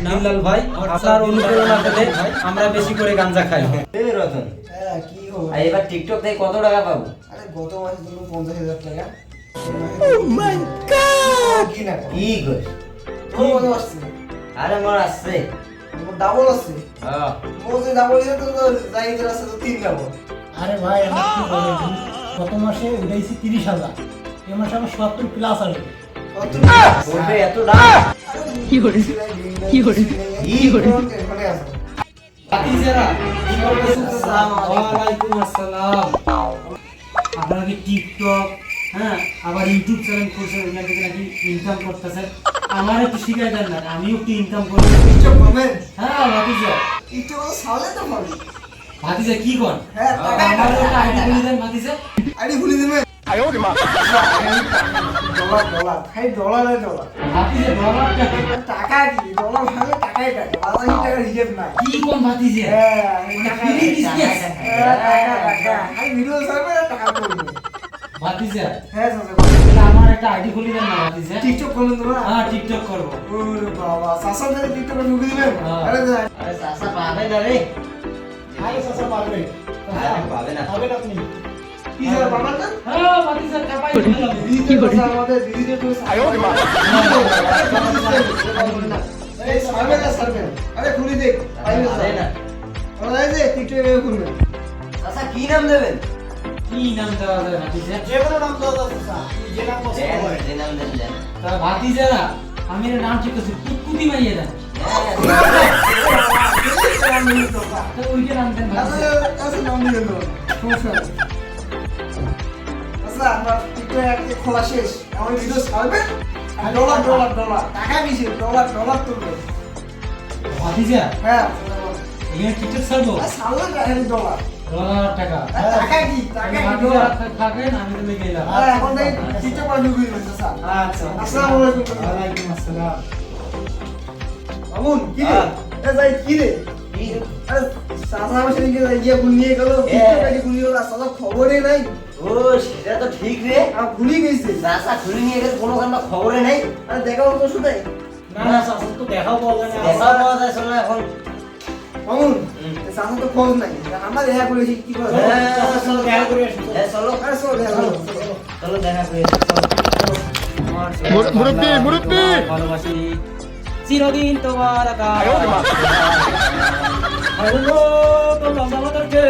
বিল্লাল ভাই আপনার অনুপ্রেরণা পেলে আমরা বেশি করে গাঞ্জা খাই। রতন হ্যাঁ কি এবার টিকটক থেকে কত টাকা পাবো? আরে গত মাসে তুমি পঞ্চাশ হাজার টাকা। কি আরে আসছে। ডাবল আসছে? হ্যাঁ। ডাবল দিলে তো তো জাহিদের আসছে তো তিন ডাবল আরে ভাই আমার কি বলেন গত মাসে উঠাইছি তিরিশ হাজার। এ মাসে আমার সত্তর প্লাস আসবে। এত দাম? আপনারা কি টিকটক হ্যাঁ? আবার ইউটিউব চ্যানেল করছেন ওইখান থেকে নাকি ইনকাম করতেছেন? আমার একটু শিখাই দেন না আমিও একটু ইনকাম করি টিকটক পাবেন হ্যাঁ ভাতিজা। টিকটক সালে তো ভাতিজা কি কর হ্যাঁ টাকা আইডি খুলে দেন ভাতিজা। আইডি খুলে দেবে ডলার ডলার খাই ডলার ডলার ভাতিজা ডলারটা কি? টাকা কি ডলার ভাঙে টাকাই টাকা বাংলাদেশি টাকা হিসেব নাই কি কোন ভাতিজা হ্যাঁ টাকা হ্যাঁ, টাকা খালি ভিডিও ছাড়বে টাকা করবে ভাতিজা হ্যাঁ চাচা আমার একটা আইডি খুলে দেন না ভাতিজা টিকটক করলেন তোমরা হ্যাঁ টিকটক করব ওরে বাবা চাচা থেকে টিকটকে ঢুকে দিবেন হ্যাঁ। আরে আরে চাষা পাবে না। রে আরে চাচা পারবে পাবে না আপনি। হ্যাঁ চাচা সার্ভে সার্ভে খুলি পাবে না ওরা কি নাম দেবেন? কি নাম দেওয়া যায় ভাতিজা? যে কোনো নাম দেওয়া যাবে যে নাম পছন্দ করে। যে নাম দেন দেন। তা ভাতিজারা আমি এর নাম ঠিক করছি কুতকুতি মাইয়ে দেন। ওইটা নাম দেন আচ্ছা নাম সমস্যা আচ্ছা আমরা টিকটকে খোলা শেষ। আমার ভিডিও ছাড়বে? ডলার ডলার ডলার টাকা বেশি ডলার ডলার তুলবে। ভাতিজা? হ্যাঁ। এখানে টিকিট ছাড়বো? আর ডলার ডলার টাকা। টাকা কি? টাকা কি থাকেন আমি তুমি গেলাম এখন টিকটক দেবেন চাচা আচ্ছা। আসসালামু আলাইকুম। ওয়ালাইকুম আসসালাম। মামুন কি রে? হ্যাঁ। এ যাই কি রে? আমার সেদিনকে গিয়ে ভুল গেল। ভুল গেল চাচা খবরই নাই। ও সেটা তো ঠিক রে। আর ভুলই গেছে। চাষা খুলে নিয়ে গেছে কোনো কারণ খবরে নেই। আর না না তো দেখাও পাওয়া যায় না। দেখা পাওয়া যায় শোনো এখন। মামুন চাচা তো খোঁজ নাই। আমরা দেখা করেছি কি করে হ্যাঁ, চাচার দেখা করে আসি হ্যাঁ, চলো। আরে চলো দেখা করো। চলো দেখা করে চলো। মুরব্বি মুরব্বি! ভালোবাসি চিরদিন তোমার হ্যালো তোমরা আমাদেরকে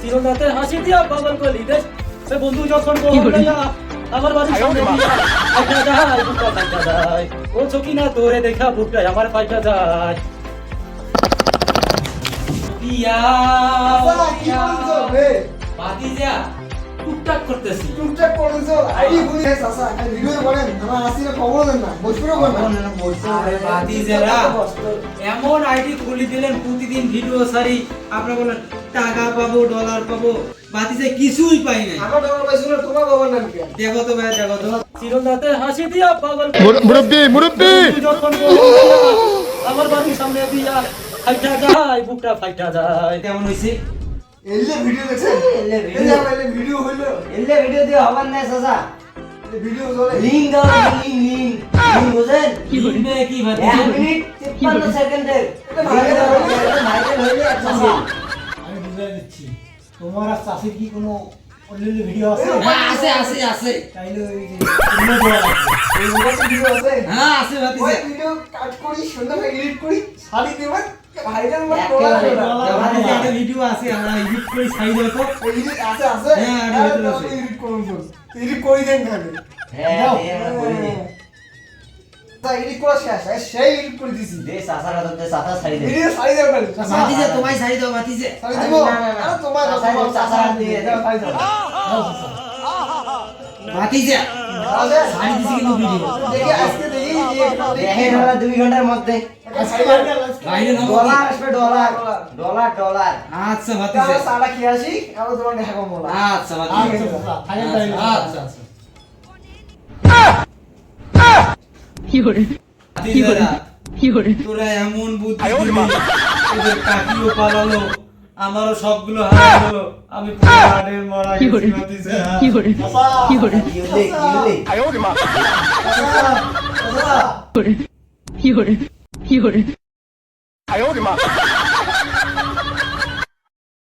চিরদাতে হাসি দিয়া পাগল কলি দেশ। সে বন্ধু যখন আমার বাড়ির সামনে দিয়া ফাইটা যায় বুকটা ফাইটা যায় ও চকি না তোরে দেখা বুকটা আমার ফাইটা যায়। পিয়া রে ভাতিজা টুকটাক করতেছি। টুকটাক করেছ আইডি ভুল গেছে চাচা আর ভিডিও করেন আমার আসিরে খবর দেন না বসপুরও করেন না। আরে ভাতিজারা এমন আইডি খুলে দিলেন প্রতিদিন ভিডিও সারি আপনারা বলেন টাকা পাবো ডলার পাবো। বাতিজে কিছুই পাই নাই। আমার ডলার পাইছিল তোমার বাবার নাম কি? দেখো তো ভাই দেখো তো চিরদাতে হাসি দিয়া পাগল মুরব্বি মুরব্বি! আমার বাড়ির সামনে দিয়া ফাইটা যায় বুকটা ফাইটা যায়। কেমন হইছে? এলে ভিডিও দেখছেন? এলে আমার এলে ভিডিও হইল এলে ভিডিও দিয়ে চাষা ভিডিও চলে দাও বুঝেন? লিখবে কি এক ভাতিজা মিনিট তিপ্পান্ন সেকেন্ডের। ভাইরাল গেছে। ভাইরাল যায় চাচা, আমি বুঝে দিচ্ছি। তোমার আর চাষির কি কোনো ভিডিও আছে? আছে আছে আছে। তাইলে ওই যে ভিডিও আছে। হ্যাঁ আছে ওই ভিডিও কাট করি সুন্দর এডিট করি ছাড়ি দেবেন ভাইরাল মানে ভিডিও আছে আমরা এডিট করে ছাই দেবো তো এডিট আছে আছে। হ্যাঁ, হ্যাঁ, তাহলে। এডিট করুন এডিট করি দেন খালি হ্যাঁ দাও। আমরা করে তা শেষ হ্যাঁ, সেই করে দিছি। দে চাষার হাতে দে ছাড়ি দে। ভিডিও ছাড়ি দেবেন খালি। ভাতিজা তোমায় ছাই দাও ভাতিজা ছাড়ি দেব। আরে তোমার চাচা দিয়ে দাও ছাড়ি দাও। দাও চাচা। ভাতিজা দিছি কিন্তু ভিডিও দেখি আজকে দেখি যে দেখি। ধরা দুই ঘণ্টার মধ্যে। আচ্ছা আচ্ছা আচ্ছা। আচ্ছা। আচ্ছা তোরা এমন বুদ্ধি কাকিও পালালো আমারও সবগুলো গেল আমি মরা কি কি হলে চাচা, 有人哎呦我的妈